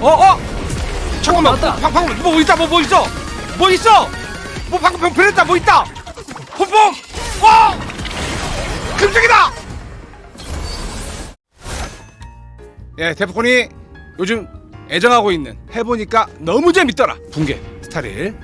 어 어. 잠깐만. 맞다. 방, 방금 뭐 있다 뭐 뭐 있어? 뭐 있어? 뭐 방금 병 변했다 뭐 있다? 퐁퐁. 와. 금쪽이다. 예, 데프콘이 요즘 애정하고 있는 해보니까 너무 재밌더라. 붕괴 스타일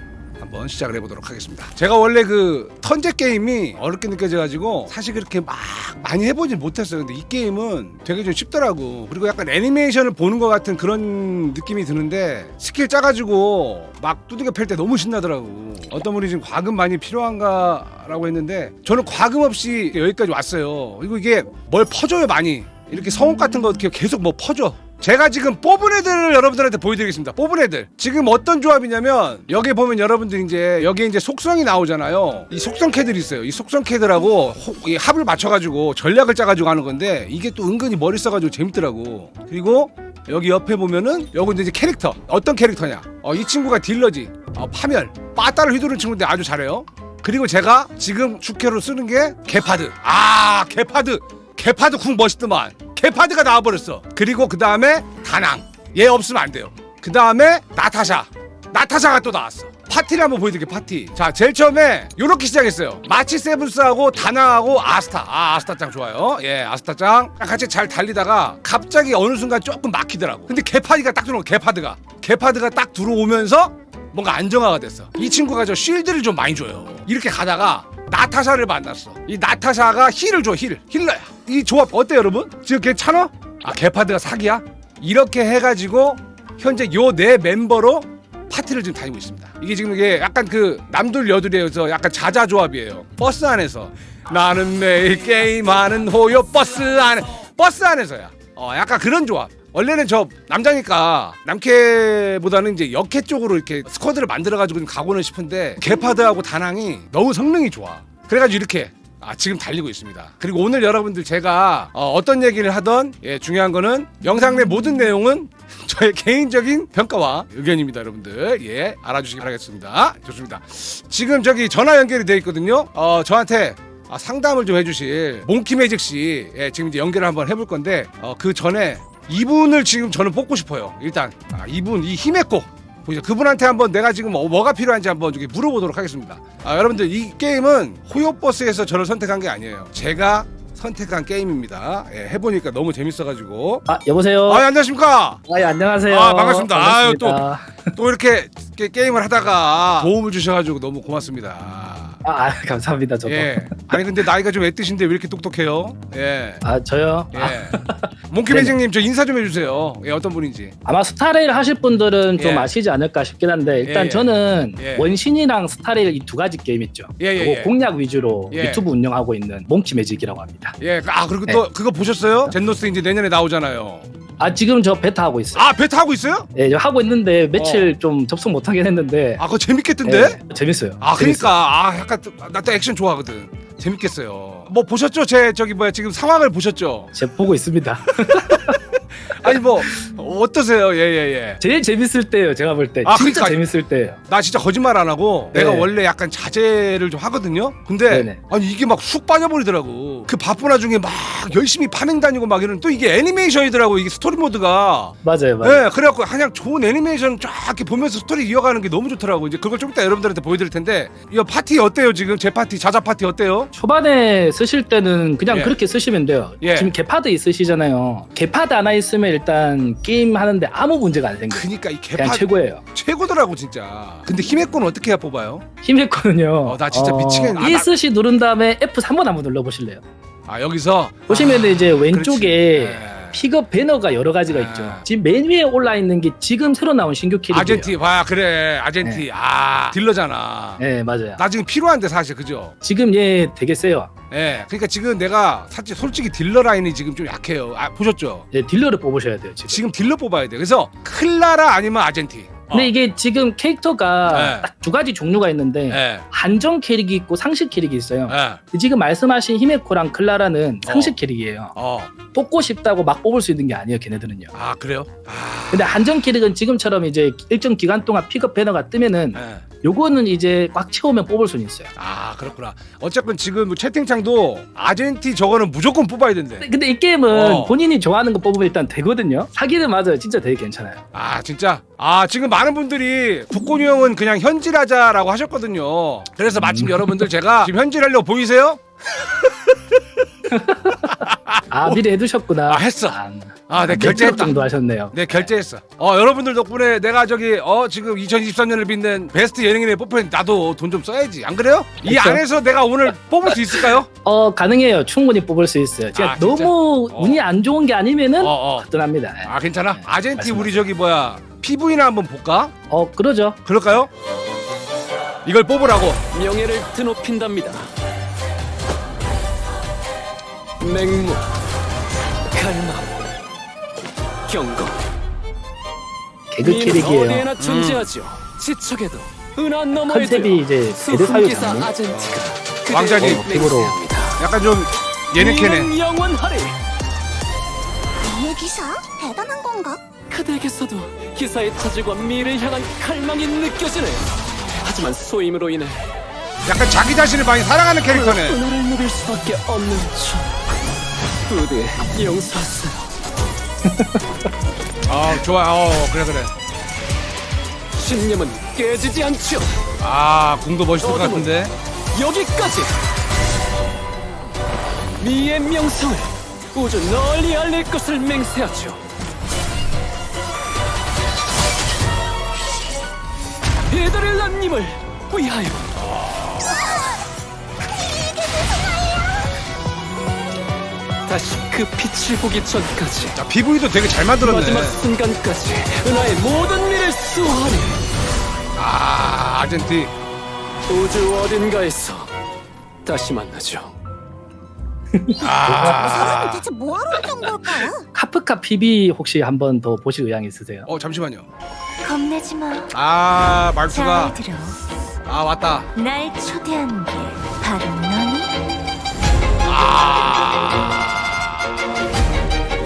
한번 시작을 해보도록 하겠습니다. 제가 원래 그 턴제 게임이 어렵게 느껴져가지고 사실 그렇게 막 많이 해보진 못했어요. 근데 이 게임은 되게 좀 쉽더라고. 그리고 약간 애니메이션을 보는 것 같은 그런 느낌이 드는데 스킬 짜가지고 막 두들겨 팰 때 너무 신나더라고. 어떤 분이 지금 과금 많이 필요한가라고 했는데 저는 과금 없이 여기까지 왔어요. 그리고 이게 뭘 퍼줘요 많이. 이렇게 성우 같은 거 계속 뭐 퍼줘. 제가 지금 뽑은 애들을 여러분들한테 보여드리겠습니다. 뽑은 애들. 지금 어떤 조합이냐면 여기 보면 여러분들 이제 여기 이제 속성이 나오잖아요. 이 속성 캐들이 있어요. 이 속성 캐들하고 합을 맞춰가지고 전략을 짜가지고 하는 건데 이게 또 은근히 머리 써가지고 재밌더라고. 그리고 여기 옆에 보면은 여기 이제 캐릭터 어떤 캐릭터냐? 어, 이 친구가 딜러지. 어, 파멸. 빠따를 휘두르는 친구인데 아주 잘해요. 그리고 제가 지금 축캐로 쓰는 게 개파드. 아 개파드. 개파드 궁 멋있더만. 개파드가 나와버렸어. 그리고 그 다음에 다낭. 얘 없으면 안 돼요. 그 다음에 나타샤. 나타샤가 또 나왔어. 파티를 한번 보여드릴게요. 파티. 자, 제일 처음에 요렇게 시작했어요. 마치 세븐스하고 다낭하고 아스타. 아, 아스타짱 좋아요. 예, 아스타짱. 같이 잘 달리다가 갑자기 어느 순간 조금 막히더라고. 근데 개파디가 딱 들어온 개파드가. 개파드가 딱 들어오면서 뭔가 안정화가 됐어. 이 친구가 저 쉴드를 좀 많이 줘요. 이렇게 가다가 나타샤를 만났어. 이 나타샤가 힐을 줘, 힐. 힐러야. 이 조합 어때요, 여러분? 지금 괜찮아? 아, 개파드가 사기야? 이렇게 해가지고 현재 요 네 멤버로 파티를 지금 다니고 있습니다. 이게 지금 이게 약간 그 남들 여들이어서 약간 자자 조합이에요. 버스 안에서 나는 매일 게임하는 호요 버스 안에 버스 안에서야. 어, 약간 그런 조합. 원래는 저 남자니까 남캐보다는 이제 역캐 쪽으로 이렇게 스쿼드를 만들어가지고 좀 가고는 싶은데 개파드하고 다낭이 너무 성능이 좋아. 그래가지고 이렇게 아, 지금 달리고 있습니다. 그리고 오늘 여러분들 제가 어, 떤 얘기를 하던 예, 중요한 거는 영상 내 모든 내용은 저의 개인적인 평가와 의견입니다, 여러분들. 예, 알아주시기 바라겠습니다. 좋습니다. 지금 저기 전화 연결이 돼 있거든요. 어, 저한테 아, 상담을 좀 해주실 몽키 매직 씨, 예, 지금 이제 연결을 한번 해볼 건데 어, 그 전에 이분을 지금 저는 뽑고 싶어요. 일단 아, 이분 이 힘의 꽃 보시죠. 그분한테 한번 내가 지금 뭐, 뭐가 필요한지 한번 저기 물어보도록 하겠습니다. 아, 여러분들 이 게임은 호요버스에서 저를 선택한 게 아니에요. 제가 선택한 게임입니다. 예, 해보니까 너무 재밌어가지고. 아 여보세요. 아, 예, 안녕하십니까. 아, 예, 안녕하세요. 아, 반갑습니다. 아유, 또. 또 이렇게 게, 게임을 하다가 도움을 주셔가지고 너무 고맙습니다. 아, 아, 감사합니다. 저도. 예. 아니 근데 나이가 좀 애뜻인데 왜 이렇게 똑똑해요? 예. 아 저요. 아, 예. 몽키매직님 저 인사 좀 해주세요. 예, 어떤 분인지. 아마 스타레일 하실 분들은 좀 예. 아시지 않을까 싶긴 한데 일단 예, 예. 저는 예. 원신이랑 스타레일 이 두 가지 게임 있죠. 예, 예, 그리고 예. 공략 위주로 예. 유튜브 운영하고 있는 몽키 매직이라고 합니다. 예. 아 그리고 네. 또 그거 보셨어요? 젠노스 이제 내년에 나오잖아요. 아 지금 저 베타 하고 있어요. 아 베타 하고 있어요? 예, 저 하고 있는데 며칠 좀 접속 못 하긴 했는데. 아 그거 재밌겠던데? 예, 재밌어요. 아 재밌어요. 그러니까 아 약간 나 또 액션 좋아하거든. 재밌겠어요. 뭐 보셨죠? 제 저기 뭐야 지금 상황을 보셨죠? 제가 보고 있습니다. 아니 뭐 어떠세요? 예 예 예. 제일 재밌을 때예요. 제가 볼 때. 아, 진짜 그러니까- 재밌을 때예요. 나 진짜 거짓말 안 하고 네. 내가 원래 약간 자제를 좀 하거든요. 근데 네네. 아니 이게 막 쑥 빠져버리더라고. 그 바쁜 와중에 막 열심히 파밍 다니고 막 이런 또 이게 애니메이션이더라고 이게 스토리 모드가. 맞아요, 맞아요. 네, 그래갖고 그냥 좋은 애니메이션 쫙 이렇게 보면서 스토리 이어가는 게 너무 좋더라고. 이제 그걸 좀 이따 여러분들한테 보여드릴 텐데 이 파티 어때요 지금 제 파티 자자 파티 어때요? 초반에 쓰실 때는 그냥 예. 그렇게 쓰시면 돼요. 예. 지금 개파드 있으시잖아요. 개파드 하나 있으면 일단 게임 하는데 아무 문제가 안 생겨 요. 그니까 이 그냥 개파 최고예요. 최고더라고 진짜. 근데 힘의 꼴은 어떻게 해야 뽑아요? 힘했거든요. 어, 나 진짜 미치겠네. 아, 나- ESC 누른 다음에 F 3번 한번 눌러보실래요? 아 여기서 보시면 아, 이제 왼쪽에 그렇지. 예. 픽업 배너가 여러 가지가 아. 있죠. 지금 맨 위에 올라 있는 게 지금 새로 나온 신규 캐릭이에요. 아젠티 봐 그래 아젠티 아 딜러잖아. 네 맞아요. 나 지금 필요한데 사실 그죠? 지금 얘 되게 세요. 예. 그러니까 지금 내가 사실 솔직히 딜러 라인이 지금 좀 약해요. 아 보셨죠? 예, 딜러를 뽑으셔야 돼요 지금. 지금 딜러 뽑아야 돼. 그래서 클라라 아니면 아젠티. 근데 이게 지금 캐릭터가 네. 딱 두 가지 종류가 있는데 예. 한정 캐릭이 있고 상식 캐릭이 있어요. 예. 지금 말씀하신 히메코랑 클라라는 상식 캐릭이에요. 어. 뽑고 싶다고 막 뽑을 수 있는 게 아니에요, 걔네들은요. 아 그래요? 아. 근데 한정 캐릭은 지금처럼 이제 일정 기간 동안 픽업 배너가 뜨면은 예. 요거는 이제 꽉 채우면 뽑을 수는 있어요. 아 그렇구나. 어쨌건 지금 뭐 채팅창도 아젠티 저거는 무조건 뽑아야 된대. 근데, 근데 이 게임은 어. 본인이 좋아하는 거 뽑으면 일단 되거든요. 사기는 맞아요. 진짜 되게 괜찮아요. 아 진짜 아 지금 많은 분들이 북곤이 형은 그냥 현질하자라고 하셨거든요 그래서 마침 여러분들 제가 지금 현질하려고 보이세요? 아 미리 해두셨구나. 아, 했어. 아, 아네몇 결제했다 정도 하셨네요. 네 결제했어 어 여러분들 덕분에 내가 저기 어 지금 2023년을 빛낸 베스트 예능인에 뽑힌 나도 돈 좀 써야지 안 그래요? 이 그쵸. 안에서 내가 오늘 뽑을 수 있을까요? 어 가능해요. 충분히 뽑을 수 있어요. 제가 아, 진짜? 너무 어. 운이 안 좋은 게 아니면은 어어 거뜬합니다. 아 괜찮아 네, 아젠티. 우리 저기 뭐야 PV나 한번 볼까? 어 그러죠. 그럴까요? 이걸 뽑으라고 명예를 드높인답니다. 맹무, 갈망, 경고. 개그 민 캐릭이에요. 어디에나 존재하죠. 지척에도 은한 너머에도 컨셉이 이제 배드 사유 수훈기사 장르. 아젠티가 왕자님. 어, 피부로. 약간 좀 예능캐네 영원하리. 이 기사 대단한 건가? 그대에게서도 기사의 차질과 미를 향한 갈망이 느껴지네. 하지만 소임으로 인해 약간 자기 자신을 많이 사랑하는 캐릭터네 은하를 누빌 수밖에 없는 저. 부디 용서하세요. 아 좋아 어 그래 그래 신념은 깨지지 않죠. 아 궁도 멋있을 것 같은데 여기까지 미의 명성을 우주 널리 알릴 것을 맹세하죠 베드렐라님을 위하여. 다시 그 빛을 보기 전까지. 자 PV도 되게 잘 만들었네. 마지막 순간까지 은하의 모든 미를 수호하리. 아 아젠티. 우주 어딘가에서 다시 만나죠 아. 사람은 대체 뭐하러 있던 걸까? 카프카 PB 혹시 한번 더 보실 의향 있으세요? 어 잠시만요 겁내지 마. 아 말투가 들어. 아 왔다 날 초대한 게 바로 너니? 아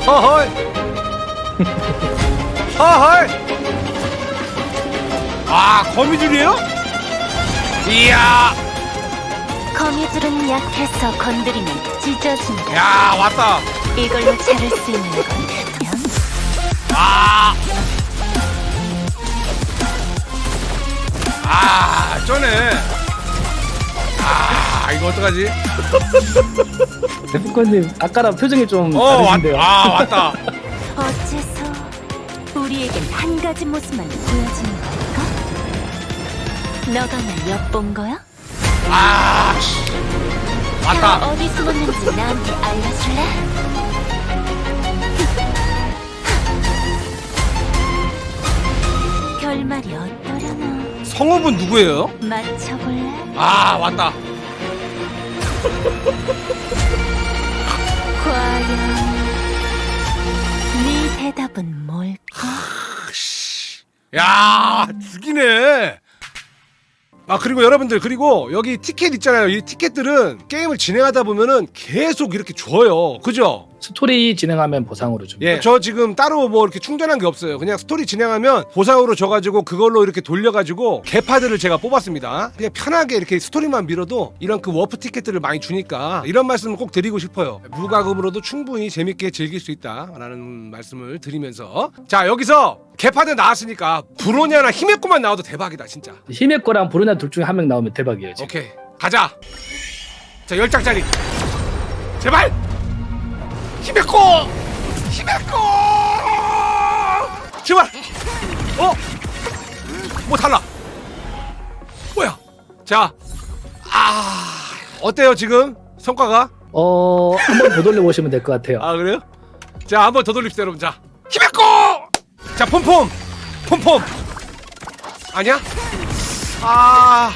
허헐 허헐 아 거미줄이에요? 이야 거미줄은 약해서 건드리면 찢어진다. 야 왔다 이걸로 자를 수 있는 건면 아. 아, 쩌네. 아, 이거 어떡하지? 대표님 아까랑 표정이 좀 어, 왔, 다르신데요. 아, 왔다. 어째서 우리에겐 한 가지 모습만 보여지는 걸까? 너가 날 엿본 거야? 아, 씨. 왔다. 어디 숨었는지 나한테 알려줄래? 결말이 어떠려나 성우분 누구예요? 맞춰볼래? 아, 왔다. 과연 네 대답은 뭘까? 야, 죽이네. 아, 그리고 여러분들, 그리고 여기 티켓 있잖아요. 이 티켓들은 게임을 진행하다 보면은 계속 이렇게 줘요. 그죠? 스토리 진행하면 보상으로 줍니다. 예, 저 지금 따로 뭐 이렇게 충전한 게 없어요. 그냥 스토리 진행하면 보상으로 줘가지고 그걸로 이렇게 돌려가지고 개파들을 제가 뽑았습니다. 그냥 편하게 이렇게 스토리만 밀어도 이런 그 워프 티켓들을 많이 주니까 이런 말씀을 꼭 드리고 싶어요. 무과금으로도 충분히 재밌게 즐길 수 있다라는 말씀을 드리면서 자 여기서 개파들 나왔으니까 브로냐나 히메코만 나와도 대박이다 진짜. 힘의 거랑 브루냐 둘 중에 한 명 나오면 대박이에요. 지금. 오케이 가자. 자 열 장짜리 제발 히메코 히메코 제발 어? 뭐 달라 뭐야 자 아, 어때요 지금 성과가? 어, 한 번 더 돌려보시면 될 것 같아요. 아 그래요? 자 한 번 더 돌립시다 여러분 자 히메코 자 폼폼 폼폼 아니야? 아...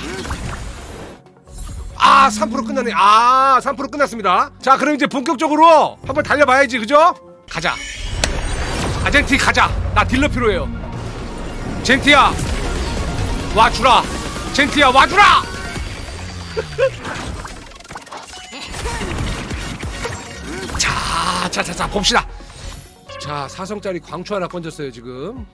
아, 3% 끝났네. 아, 3% 끝났습니다. 자, 그럼 이제 본격적으로 한번 달려봐야지, 그죠? 가자. 아젠티 가자. 나 딜러 필요해요. 젠티야 와주라 젠티야 와주라 자 자 자 자 봅시다 자 사성짜리 광초 하나 건졌어요 지금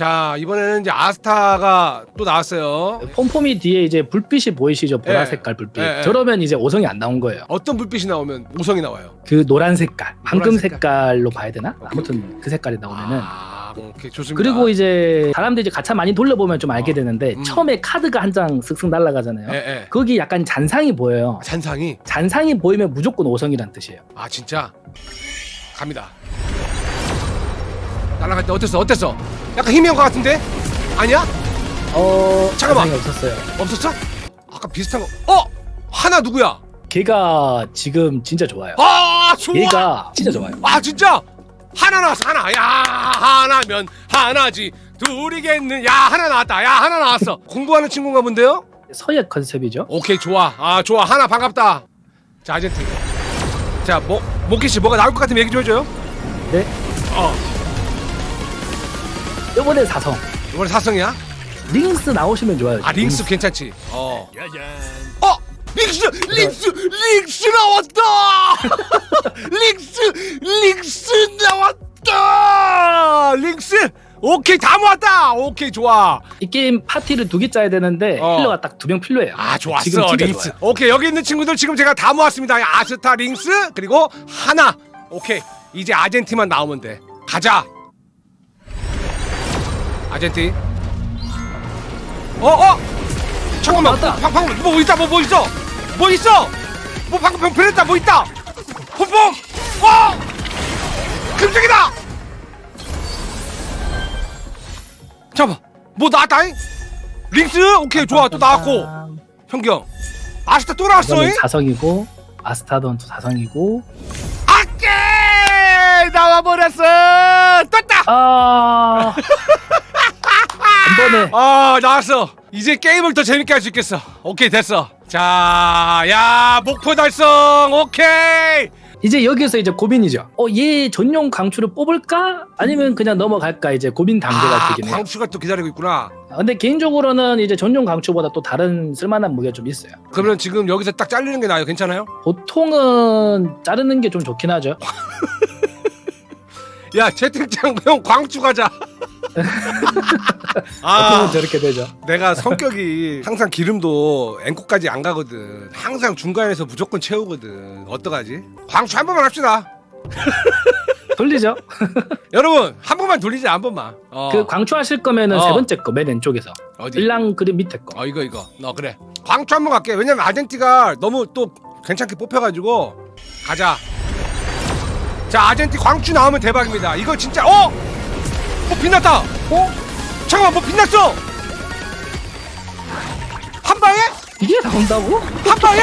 자 이번에는 이제 아스타가 또 나왔어요 폼폼이 뒤에 이제 불빛이 보이시죠? 보라 예. 색깔 불빛. 예, 예. 저러면 이제 오성이 안 나온 거예요. 어떤 불빛이 나오면 오성이 나와요 그 노란 색깔, 황금 색깔. 색깔로 봐야 되나? 오케이, 아무튼 그 색깔이 나오면은 아 오케이 좋습니다 그리고 이제 사람들이 이제 가차 많이 돌려보면 좀 알게 되는데 음. 처음에 카드가 한장 쓱쓱 날아가잖아요. 예, 예. 거기 약간 잔상이 보여요. 잔상이 잔상이 보이면 무조건 오성이란 뜻이에요. 아 진짜 갑니다 날아갈 때 어땠어? 어땠어? 약간 희미한 것 같은데? 아니야? 어, 잠깐만. 잔상이 없었어요. 없었어? 아까 비슷한 거 어! 하나 누구야? 걔가 지금 진짜 좋아요. 아 좋아! 얘가 진짜 좋아요. 아 진짜? 하나 나왔어 하나. 야 하나면 하나지. 둘이겠는. 야 하나 나왔다. 야 하나 나왔어. 공부하는 친구인가 본데요? 서예 컨셉이죠. 오케이 좋아. 아 좋아. 하나 반갑다. 자 아제트. 자뭐 모키 씨 뭐가 나올 것 같으면 얘기 좀 해줘요. 네. 어 이번에 사성. 이번에 사성이야? 링스 나오시면 좋아요. 아 링스 괜찮지. 어. 어 링스 링스 링스 나왔다! 링스 링스 나왔다! 링스 오케이 다 모았다! 오케이 좋아. 이 게임 파티를 두 개 짜야 되는데 어. 힐러가 딱 두 명 필요해요. 아 좋았어 지금 진짜 링스. 좋아요. 오케이 여기 있는 친구들 지금 제가 다 모았습니다. 아스타 링스 그리고 하나. 오케이 이제 아젠티만 나오면 돼. 가자 아젠티. 어 어? 잠깐만. 맞다. 방, 방금 뭐 있다 뭐, 뭐 있어? 뭐 있어? 뭐 방금 병 변했다 뭐 있다? 폼폼 어 금색이다! 잠깐만. 뭐 나왔다잉? 링스? 오케이 좋아. 또 나왔고. 현경. 아스타 또 나왔어 이거는 잉? 사성이고 아스타돈 또 사성이고. 아깨 나와버렸어. 떴다! 아. 한 번에 아 나왔어 이제 게임을 더 재밌게 할 수 있겠어 오케이 됐어 자야 목표 달성 오케이 이제 여기서 이제 고민이죠. 어, 얘 전용 강추를 뽑을까? 아니면 그냥 넘어갈까? 이제 고민 단계가 아 되긴 해요. 광수가 또 기다리고 있구나 근데 개인적으로는 이제 전용 강추보다 또 다른 쓸만한 무게가 좀 있어요. 그러면 지금 여기서 딱 잘리는 게 나아요 괜찮아요? 보통은 자르는 게 좀 좋긴 하죠. 야 채팅창 형 광주 가자 아 저렇게 되죠. 내가 성격이 항상 기름도 앵코까지 안 가거든 항상 중간에서 무조건 채우거든 어떡하지? 광주 한 번만 합시다 돌리죠. 여러분 한 번만 돌리자 한 번만 어. 그 강추하실 거면은 어. 세 번째 거 맨 왼쪽에서 어디? 일랑 그림 밑에 거. 어 이거 이거 어 그래 광주 한번 갈게 왜냐면 아젠티가 너무 또 괜찮게 뽑혀가지고 가자 자 아젠티 광주 나오면 대박입니다 이거 진짜 어? 뭐 빛났다 어? 잠깐만 뭐 빛났어 한 방에? 이게 나온다고? 한 방에?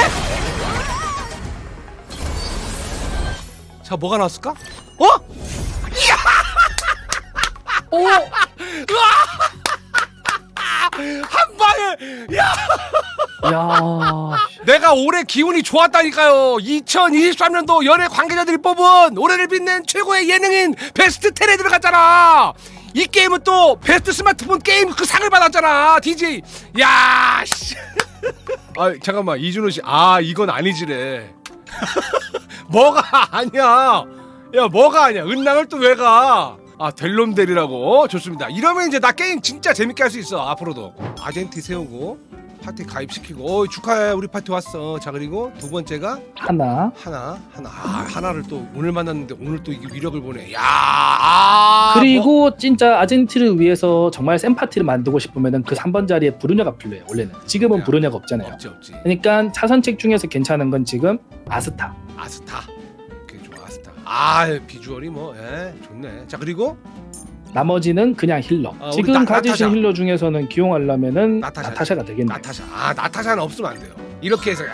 자 뭐가 나왔을까? 어? 오! 한 방에 야 야, 내가 올해 기운이 좋았다니까요. 2023년도 연예 관계자들이 뽑은 올해를 빛낸 최고의 예능인 베스트 10에 들어갔잖아. 이 게임은 또 베스트 스마트폰 게임 그 상을 받았잖아. DJ. 야, 씨. 아, 잠깐만. 이준호 씨. 아, 이건 아니지래. 뭐가 아니야. 야, 뭐가 아니야. 은랑을 또 왜 가? 아, 델롬델이라고. 좋습니다. 이러면 이제 나 게임 진짜 재밌게 할 수 있어. 앞으로도. 아젠티 세우고 파티 가입시키고 어, 축하해 우리 파티 왔어 자 그리고 두 번째가 하나. 하나 하나 아, 하나를 또 오늘 만났는데 오늘 또 이게 위력을 보내 야 아, 그리고 뭐, 진짜 아젠티를 위해서 정말 센 파티를 만들고 싶으면은 그 3번 자리에 부르냐가 필요해요. 원래는 지금은 야. 부르냐가 없잖아요. 없지 없지 그러니까 차선책 중에서 괜찮은 건 지금 아스타. 아스타 오케이 좋아 아스타 아 비주얼이 뭐 예, 좋네 자 그리고 나머지는 그냥 힐러. 아, 우리 지금 나- 가지신 나타샤. 힐러 중에서는 기용하려면은 나타샤. 나타샤. 가 되겠네요. 나타샤 아 나타샤는 없으면 안 돼요 이렇게 해서 야,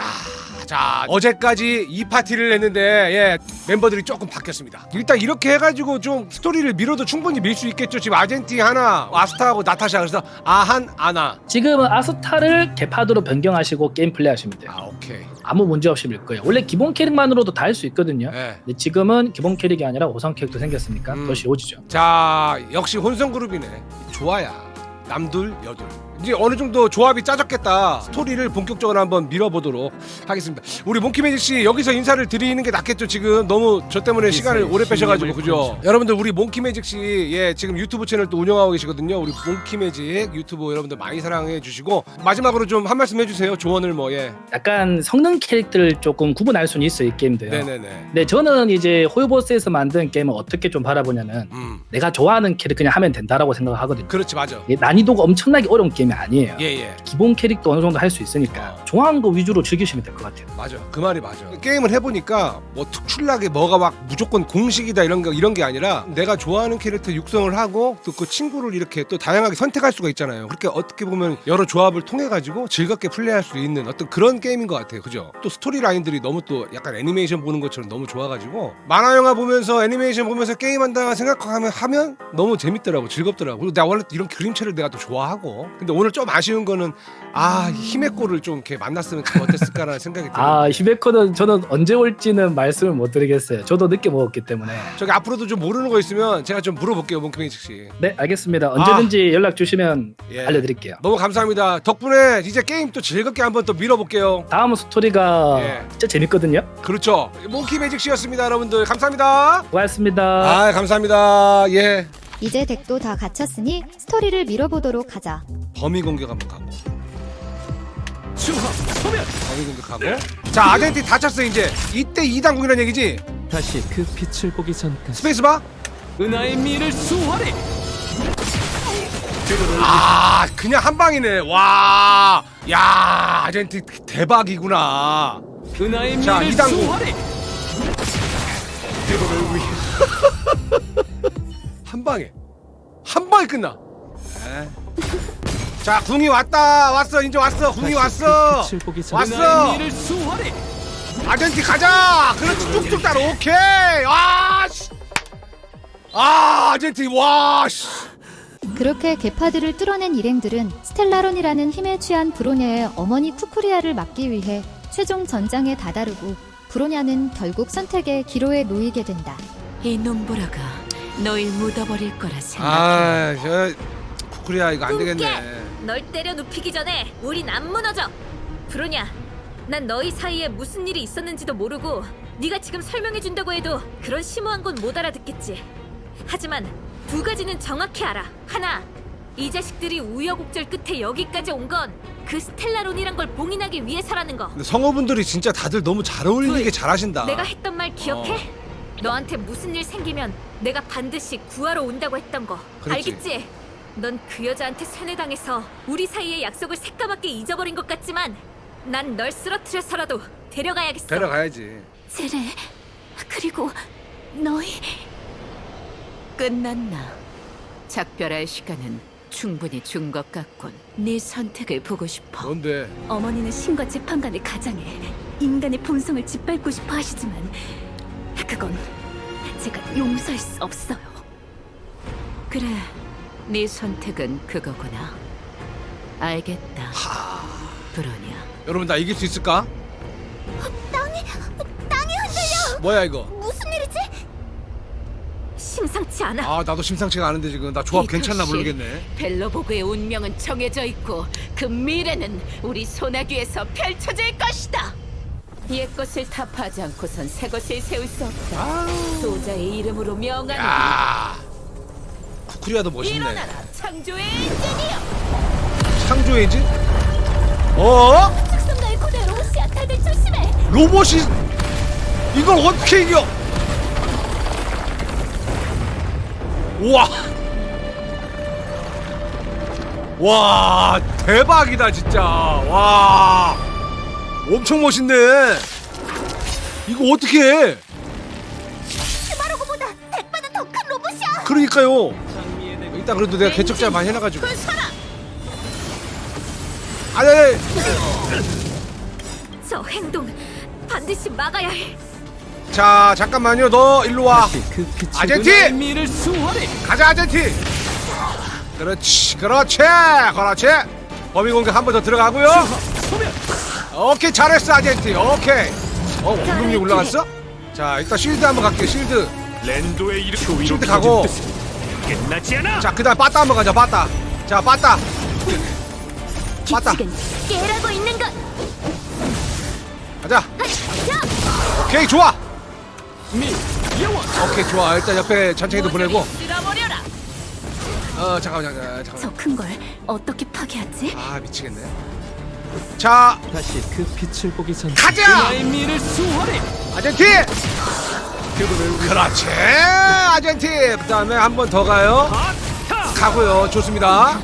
자 어제까지 이 파티를 했는데 예 멤버들이 조금 바뀌었습니다 일단 이렇게 해가지고 좀 스토리를 밀어도 충분히 밀 수 있겠죠 지금 아젠티 하나 아스타하고 나타샤 그래서 아한 아나 지금은 아스타를 개파드로 변경하시고 게임 플레이하시면 돼요. 아 오케이 아무 문제 없이 밀 거예요. 원래 기본 캐릭만으로도 다 할 수 있거든요. 예. 근데 지금은 기본 캐릭이 아니라 5성 캐릭도 생겼으니까 음. 더 쉬워지죠. 자 역시 혼성 그룹이네 좋아야 남둘 여둘 이제 어느 정도 조합이 짜졌겠다. 스토리를 본격적으로 한번 밀어보도록 하겠습니다. 우리 몽키매직 씨 여기서 인사를 드리는 게 낫겠죠? 지금 너무 저 때문에 시간을 오래 빼셔가지고 그죠? 여러분들 우리 몽키매직 씨예 지금 유튜브 채널 또 운영하고 계시거든요. 우리 몽키매직 유튜브 여러분들 많이 사랑해 주시고 마지막으로 좀 한 말씀 해주세요. 조언을 뭐 예. 약간 성능 캐릭터를 조금 구분할 수는 있어요 이 게임도요. 네네네. 네 저는 이제 호요버스에서 만든 게임을 어떻게 좀 바라보냐면 음. 내가 좋아하는 캐릭터 그냥 하면 된다라고 생각하거든요. 그렇지 맞아. 이게 난이도가 엄청나게 어려운 게임이 아니에요. 예 예. 기본 캐릭터 어느 정도 할 수 있으니까 어. 좋아하는 거 위주로 즐기시면 될 것 같아요. 맞아. 그 말이 맞아. 게임을 해보니까 뭐 특출나게 뭐가 막 무조건 공식이다 이런 거 이런 게 아니라 내가 좋아하는 캐릭터 육성을 하고 또 그 친구를 이렇게 또 다양하게 선택할 수가 있잖아요. 그렇게 어떻게 보면 여러 조합을 통해 가지고 즐겁게 플레이할 수 있는 어떤 그런 게임인 것 같아요. 그죠? 또 스토리 라인들이 너무 또 약간 애니메이션 보는 것처럼 너무 좋아가지고 만화 영화 보면서 애니메이션 보면서 게임한다 생각하면 하면 너무 재밌더라고 즐겁더라고. 그리고 나 원래 이런 그림체를 내가 또 좋아하고. 근데 오늘 좀 아쉬운 거는 아 꼴을 좀 이렇게 만났으면 참 어땠을까라는 생각이 들어요 아 히베코는 저는 언제 올지는 말씀을 못 드리겠어요. 저도 늦게 먹었기 때문에. 저기 앞으로도 좀 모르는 거 있으면 제가 좀 물어볼게요 몽크메이직 씨네 알겠습니다. 언제든지 연락 주시면 아. 예. 알려드릴게요. 너무 감사합니다 덕분에 이제 게임 또 즐겁게 한번 또 밀어볼게요 다음 스토리가 예. 진짜 재밌거든요. 그렇죠 몽키 매직 씨였습니다 여러분들 감사합니다 고맙습니다. 아 감사합니다 예 이제 덱도 다 갖췄으니 스토리를 밀어보도록 하자. 범위 공격 한번 가고. 중화 소멸! 범위 공격하고. 자 아젠티 다쳤어 이제. 이때 2단국이라는 얘기지? 다시 그 빛을 보기 전까지 스페이스 바 은하의 미를 수호하리! 아 그냥 한 방이네. 와 야 아젠티 대박이구나. 은하의 자, 미를 이당구. 수호하리 한 방에. 한 방에 끝나. 에. 자 궁이 왔다. 왔어 이제 왔어. 궁이 왔어. 그 왔어. 아젠티 가자. 그렇지 뚝뚝 따라. 오케이. 아씨. 아 아젠티 와씨. 그렇게 게파드를 뚫어낸 일행들은 스텔라론이라는 힘에 취한 브로냐의 어머니 쿠쿠리아를 막기 위해 최종 전장에 다다르고 브로냐는 결국 선택의 기로에 놓이게 된다. 이 놈보라가 너희 묻어버릴 거라 생각해. 아 저 쿠쿠리아 이거 안 되겠네 널 때려 눕히기 전에 우린 안 무너져. 브로냐, 난 너희 사이에 무슨 일이 있었는지도 모르고 네가 지금 설명해 준다고 해도 그런 심오한 건 못 알아듣겠지. 하지만 두 가지는 정확히 알아. 하나, 이 자식들이 우여곡절 끝에 여기까지 온 건 그 스텔라론이란 걸 봉인하기 위해서라는 거. 근데 성우분들이 진짜 다들 너무 잘 어울리게 잘하신다 내가 했던 말 기억해? 너한테 무슨 일 생기면 내가 반드시 구하러 온다고 했던 거 그랬지. 알겠지? 넌 그 여자한테 세뇌당해서 우리 사이의 약속을 새까맣게 잊어버린 것 같지만 난 널 쓰러뜨려서라도 데려가야겠어 데려가야지 제레 그리고 너희 끝났나? 작별할 시간은 충분히 준 것 같군. 네 선택을 보고 싶어. 뭔데 어머니는 신과 재판관의 가장에 인간의 본성을 짓밟고 싶어 하시지만 그건 제가 용서할 수 없어요 그래, 네 선택은 그거구나. 알겠다. 브로냐. 여러분 나 이길 수 있을까? 땅이 땅이 흔들려 뭐야 이거 무슨 일이지? 심상치 않아 아 나도 심상치가 않은데 지금 나 조합 이 괜찮나. 모르겠네 벨로보그의 운명은 정해져 있고 그 미래는 우리 소나귀에서 펼쳐질 것이다. 옛 것을 타파하지 않고선 새 것을 세울 수 없다. 소자의 이름으로 명하노니 야 쿠쿠리아도 멋있네 일어나라 창조의 인재니여. 창조의 인지? 어? 특성가의 고대 로봇이야 다들 조심해 로봇이 이걸 어떻게 이겨? 우와 와 대박이다 진짜 와 엄청 멋있네. 이거 어떻게 해? 스마로그보다 100배는 더큰 로봇이야. 그러니까요. 일단 그래도 내가 개척자 많이 해놔가지고. 아니 아니 저 행동 반드시 막아야 해. 자 잠깐만요. 너 일로 와. 그 미를 수호하리 가자 아젠티. 그렇지 그렇지 그렇지. 범위 공격 한 번 더 들어가고요. 소멸 오케이 잘했어 아젠티 오케이 어 공격력 올라갔어? 자 일단 실드 한번 갈게 실드 랜도의 이름 실드 가고 끝나지 않아. 자 그다음 빠따 한번 가자 빠따 자자 빠따 맞다. 규칙은 깨라고 있는 것. 가자 오케이 좋아 오케이 좋아 일단 옆에 전체기도 보내고 쓸어버려라. 어 잠깐만 잠깐만 잠깐만 저큰 걸 어떻게 파괴하지? 아 미치겠네 자 다시 그 빛을 보기 전 가자! 나의 미를 수호해. 아젠티! 그렇지 아젠티! 그 다음에 한 번 더 가요. 가고요. 좋습니다.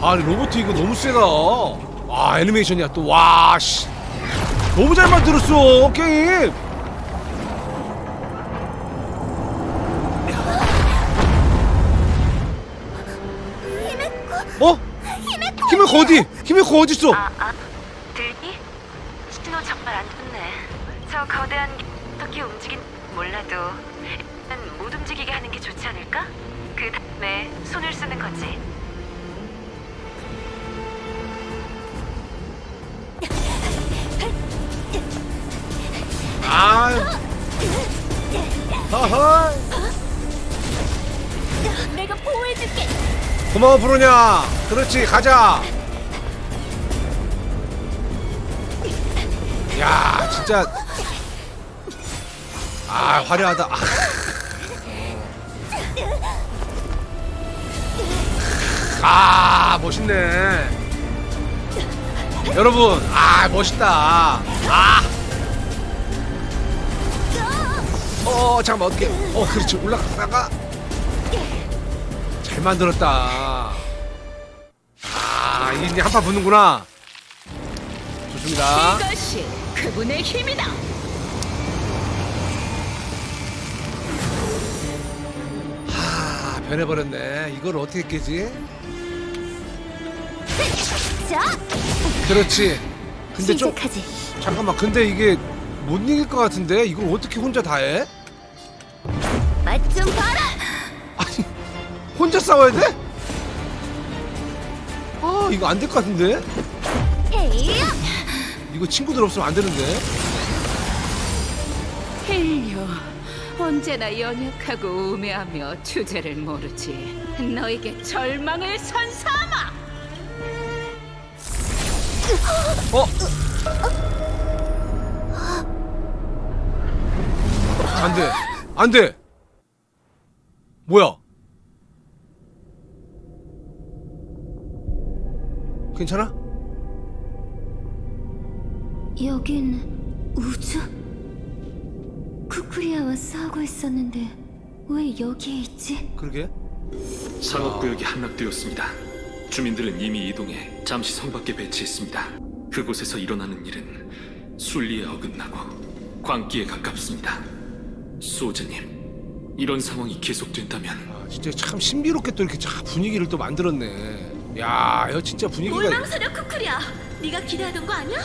아 로봇 이거 너무 세다. 아 애니메이션이야 또. 와씨. 너무 잘 만들었어 게임 어디? 히메코 어디 있어? 들니? 신호 정말 안 좋네. 저 거대한 게 어떻게 움직인 몰라도 일단 못 움직이게 하는 게 좋지 않을까? 그 다음에 손을 쓰는 거지. 아. 허허. 내가 보호해줄게. 고마워 브로냐. 그렇지 가자. 진짜. 아 화려하다. 아. 아 멋있네. 여러분 아 멋있다. 아. 어 잠깐만 어떻게? 어 그렇지 올라가다가 잘 만들었다. 아 이제 한판 붙는구나. 좋습니다. 이것이 그분의 힘이다. 아 변해버렸네. 이걸 어떻게 깨지? 자, 그렇지. 근데 좀 시작하지. 잠깐만. 근데 이게 못 이길 것 같은데 이걸 어떻게 혼자 다 해? 맛 좀 봐라. 아니 혼자 싸워야 돼? 아 이거 안 될 것 같은데? 에이, 이거 친구들 없으면 안 되는데? 헬리오, 언제나 연약하고 우매하며 주제를 모르지. 너에게 절망을 선사하마. 어? 안 돼. 안 돼. 뭐야? 괜찮아? 여긴 우주? 쿠쿠리아와 싸우고 있었는데 왜 여기에 있지? 그러게. 상업구역이 함락되었습니다. 주민들은 이미 이동해 잠시 성 밖에 배치했습니다. 그곳에서 일어나는 일은 순리에 어긋나고 광기에 가깝습니다. 소재님, 이런 상황이 계속된다면 아, 진짜 참 신비롭게 또 이렇게 참 분위기를 또 만들었네. 야, 이거 진짜 분위기가. 몰망스러 쿠쿠리아 네가 기대하던 거 아니야?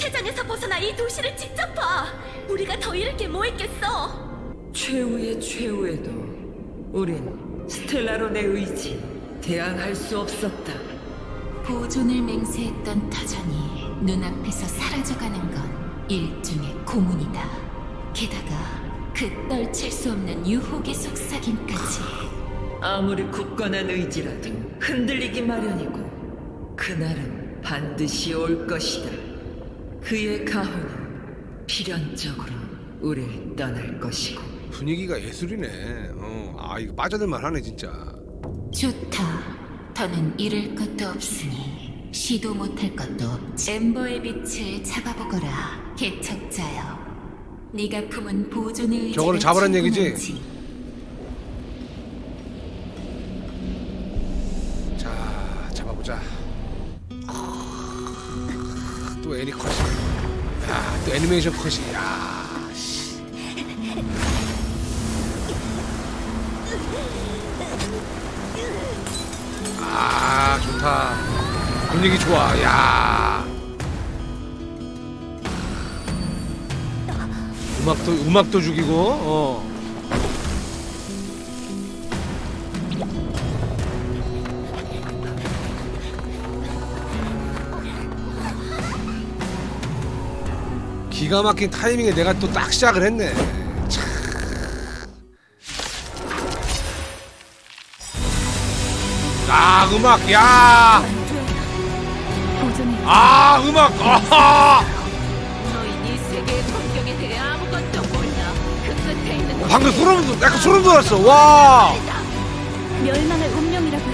세상에서 벗어나 이 도시를 직접 봐 우리가 더 잃을 게 뭐 있겠어 최후의 최후에도 우린 스텔라론의 의지 대항할 수 없었다. 보존을 맹세했던 터전이 눈앞에서 사라져가는 건 일종의 고문이다. 게다가 그 떨칠 수 없는 유혹의 속삭임까지. 아무리 굳건한 의지라도 흔들리기 마련이고 그날은 반드시 올 것이다. 그의 가호는 필연적으로 우릴 떠날 것이고 분위기가 예술이네. 어, 아, 이거 빠져들만 하네, 진짜. 좋다. 더는 잃을 것도 없으니 시도 못할 것도 없지. 엠버의 빛을 잡아보거라, 개척자여. 네가 품은 보존의 의지를 저거를 잡으란 얘기지? 충분한지. 자, 잡아보자. 또 애니 컷이. 야, 또 애니메이션 컷이. 야, 씨. 아, 좋다. 분위기 좋아. 야. 음악도 음악도 죽이고. 어. 기가 막힌 타이밍에 내가 또 딱 시작을 했네. 참. 아 음악 야. 아 음악 아하. 있는 방금 소름 돋- 약간 소름 돋았어 와. 멸망의 운명이라고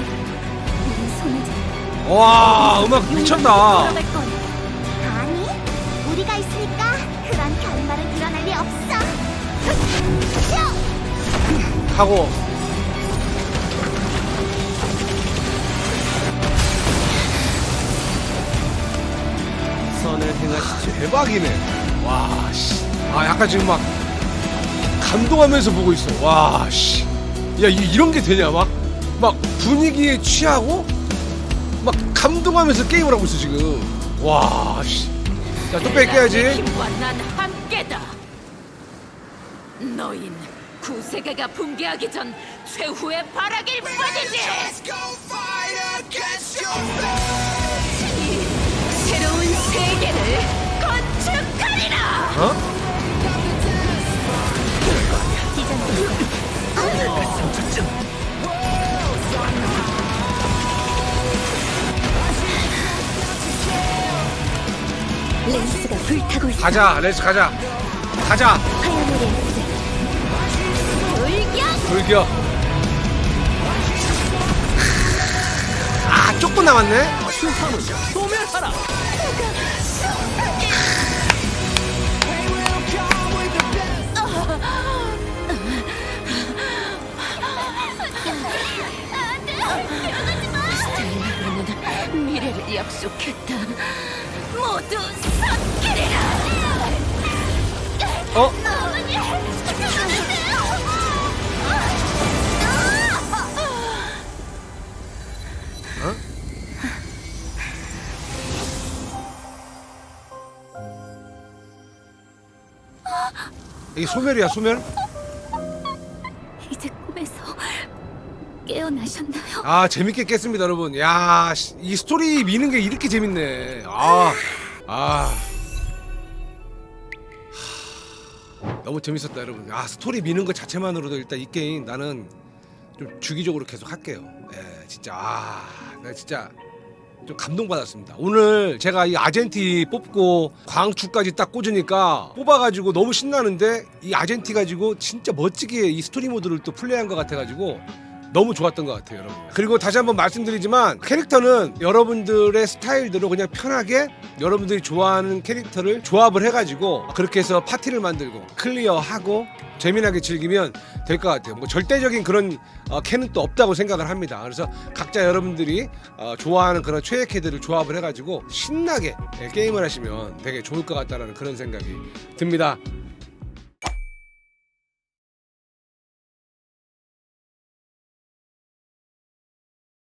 와 음악 미쳤나 하고. 선을 행하시죠. 대박이네. 와씨. 아 약간 지금 막 감동하면서 보고 있어. 와씨야 이런 게 되냐? 막 막 분위기에 취하고 막 감동하면서 게임을 하고 있어 지금. 와씨. 자또 뺏겨야지. 힘과 난 함께다. 너흰 구세계가 붕괴하기 전 최후의 바라길 뿐이지. 새로운 세계를 건축하리라. 어? 렌스가 불타고 있어. 가자 레츠 가자 가자 렌스. 돌격 아 조금 남았네 슈파문 소멸하라. 스텔라로는 미래를 약속했다. 모두 섞이리라. 어? 이게 소멸이야 소멸? 이제 꿈에서 깨어나셨나요? 아 재밌게 깼습니다 여러분 야 이 스토리 미는 게 이렇게 재밌네 아, 아. 하, 너무 재밌었다 여러분 아 스토리 미는 것 자체만으로도 일단 이 게임 나는 좀 주기적으로 계속 할게요 예 진짜 아나 진짜 좀 감동받았습니다. 오늘 제가 이 아젠티 뽑고 광추까지 딱 꽂으니까 뽑아가지고 너무 신나는데 이 아젠티 가지고 진짜 멋지게 이 스토리 모드를 또 플레이한 것 같아가지고 너무 좋았던 것 같아요, 여러분. 그리고 다시 한번 말씀드리지만 캐릭터는 여러분들의 스타일대로 그냥 편하게 여러분들이 좋아하는 캐릭터를 조합을 해가지고 그렇게 해서 파티를 만들고 클리어하고 재미나게 즐기면 될 것 같아요. 뭐 절대적인 그런 어, 캐는 또 없다고 생각을 합니다. 그래서 각자 여러분들이 어, 좋아하는 그런 최애 캐들을 조합을 해가지고 신나게 예, 게임을 하시면 되게 좋을 것 같다라는 그런 생각이 듭니다.